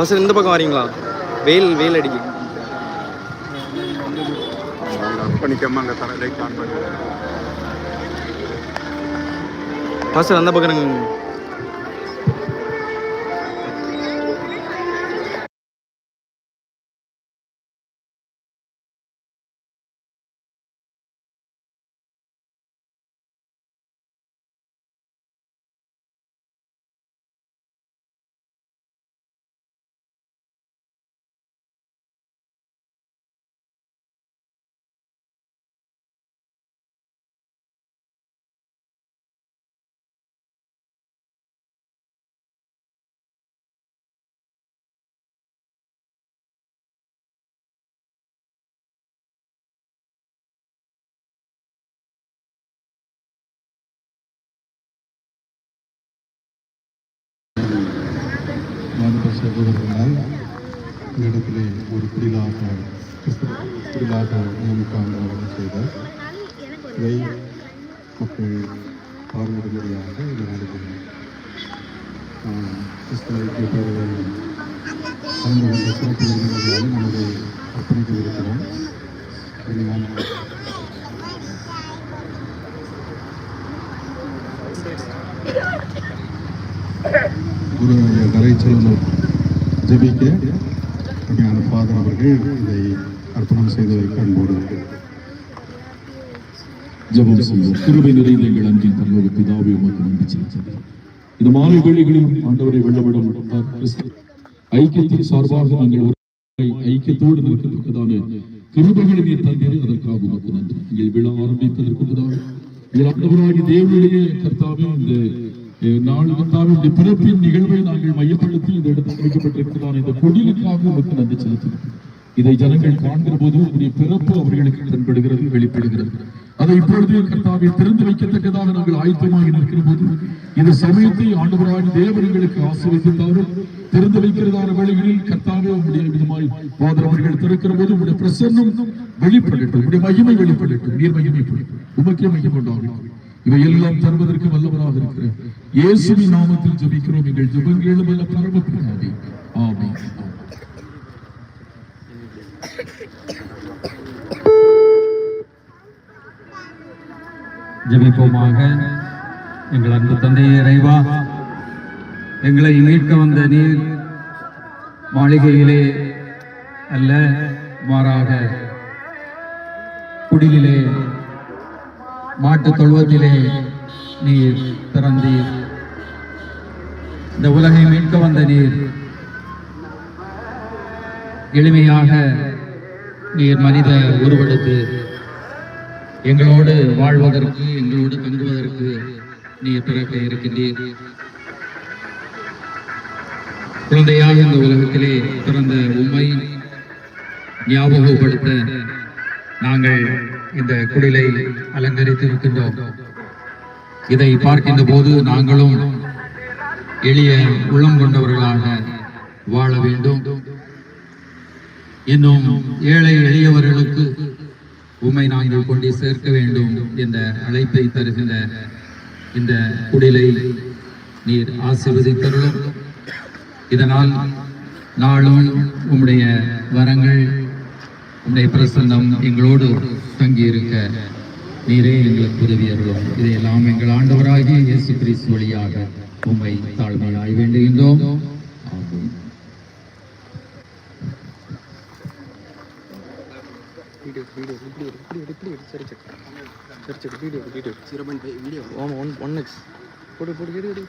First இந்த பக்கம் வரீங்களா? வெயில் வெயில் அடிக்கு. பண்ணிக்காம அங்கே தர லைட் ஆன் பண்ணி. ஃபர்ஸ்ட் அந்த பக்கம் சகோதரர்களால் இந்த இடத்திலே ஒரு குடிலாக கிறிஸ்தவ குடிலாக நியமிக்காமல் அவர்கள் செய்தார். இதை மக்கள் பார்வையிடும்படியாக இந்த நடைபெறும் கிறிஸ்தவ ஐக்கிய கலந்து கொண்ட சிறப்பு விருந்தினர்களால் நமது அர்ப்பணிக்க இருக்கிறோம் ஜெபிக்க அருமையான ஃபாதர் அவர்கள் இதை அர்ப்பணம் செய்து வைக்க அன்போடு ஜபம் செய்வோம். கிருபை நிறைந்த எங்கள் அன்பின் பரலோக பிதாவை உமக்கு நன்றி செலுத்துகிறேன் இந்த மாலை வேளைகளில் ஆண்டவரை வெள்ளவிடம் ஐக்கியத்தின் சார்பாக நாங்கள் ஐக்கியத்தோடு நிற்கத்தக்கதான கிருபைகளை நீர் தந்தீரே. அதற்காக உமக்கு நன்றி. எங்கள் விழா ஆரம்பித்ததற்கு இதில் எங்கள் ஆண்டவராகி தேவனுடைய கர்த்தாவே இந்த நாள் கர்த்தாவே இந்த பிறப்பின் நிகழ்வை நாங்கள் மையப்படுத்தி இந்த இடத்தில் வைக்கப்பட்டிருக்கிறதான இந்த கொடிலுக்காக உமக்கு நன்றி செலுத்துகிறோம். இதை ஜனங்கள் காண்கிற போது உங்களுடைய பிறப்பு அவர்களுக்கு தென்படுகிறது வெளிப்படுகிறது. அதை இப்பொழுது கர்த்தாவை திறந்து வைக்கத்தக்கதாக நாங்கள் ஆயத்தமாக நிற்கிற போது இந்த சமயத்தை ஆண்டவராக தேவர்களுக்கு ஆசீர்வதித்தாரும் திறந்து வைக்கிறதான வேளைகளில் கர்த்தாவே உங்களுடைய விதமாய் பாதர் அவர்கள் திறக்கிற போது உங்களுடைய பிரசன்னம் வெளிப்படட்டும் உங்களுடைய மகிமை வெளிப்படட்டும் நீர் மகிமைப்படட்டும் உமக்கே மகிமை உண்டாகட்டும். இவை எல்லாம் தருவதற்கு வல்லவராக இருக்கிற இயேசுவின் நாமத்தில் ஜபிக்கிறோம் எங்கள் ஜெபங்களும் வல்ல பரமபிதாவே ஆமென். ஜபிப்போமாக. எங்கள் அன்பு தந்தையை இறைவா எங்களை மீட்க வந்த நீர் மாளிகையிலே அல்ல மாறாக குடிலிலே மாட்டுத் தொழுவத்திலே நீர் பிறந்தீர் இந்த உலகை மீட்க வந்த நீர் எளிமையாக நீர் மனித உருவெடுத்து எங்களோடு வாழ்வதற்கு எங்களோடு தங்குவதற்கு நீர் பிறக்க இருக்கின்றீர். குழந்தையாக இந்த உலகத்திலே பிறந்த உண்மை ஞாபகப்படுத்த நாங்கள் இந்த குடிலை அலங்கரித்து இருக்கின்றோம் இதை பார்க்கின்ற போது நாங்களும் எளிய உள்ளம் கொண்டவர்களாக வாழ வேண்டும். இன்னும் ஏழை எளியவர்களுக்கு உம்மை நாங்கள் கொண்டு சேர்க்க வேண்டும் என்ற அழைப்பை தருகின்ற இந்த குடிலை நீர் ஆசிர்வதித்தருளும். இதனால் நாளும் உம்முடைய வரங்கள் உம்முடைய பிரசன்னம் எங்களோடு தங்கியிருக்க நீரே எங்களுக்கு உதவியருளும் இதையெல்லாம் எங்கள் ஆண்டவராகிய இயேசு கிறிஸ்து வழியாக உம்மை தாழ்மையாய் வேண்டுகின்றோம். ஆகும் வீடியோ வீடியோ இப்படி எடு, இப்படி எடு, இப்படி எடு, சரி செக் சரி check video video zero point five video. ஆமாம் ஒன் ஒன் எக்ஸ் போடு போடு எடு எடு.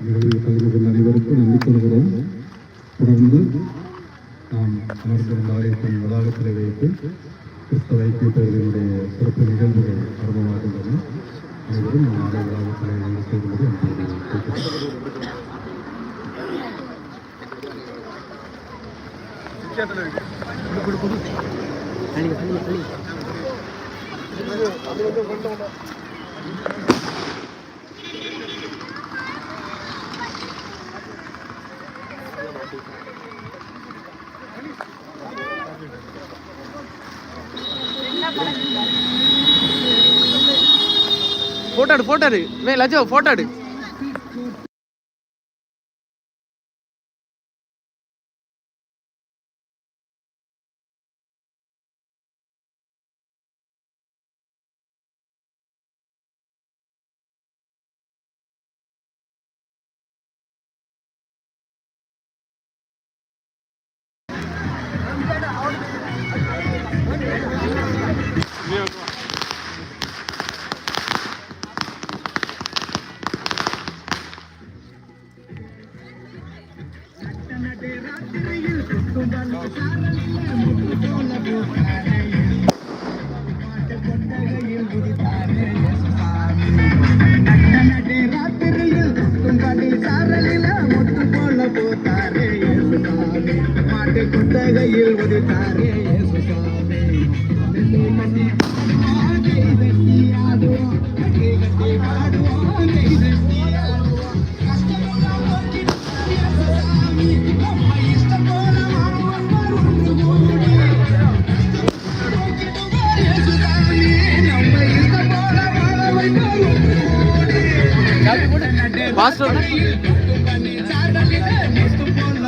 நிகழ்வில் கலந்து கொண்ட அனைவருக்கும் நன்றி தொடர்ந்து நாம் அமர்ந்திருந்த ஆலயத்தின் வளாகத்தில் வைத்து கிறிஸ்தவ ஐக்கியத்தவர்களினுடைய சிறப்பு நிகழ்வுகள் ஆரம்பமாகின்றன. அனைவரும் நாம் ஆலய வளாகத்தில் இணைந்து செய்துள்ளது எனக்கு போட்டாடு எடு போட்டோ எடு. வே லஜோ போட்டோ பாட்டு கொட்டகையில் It's the one.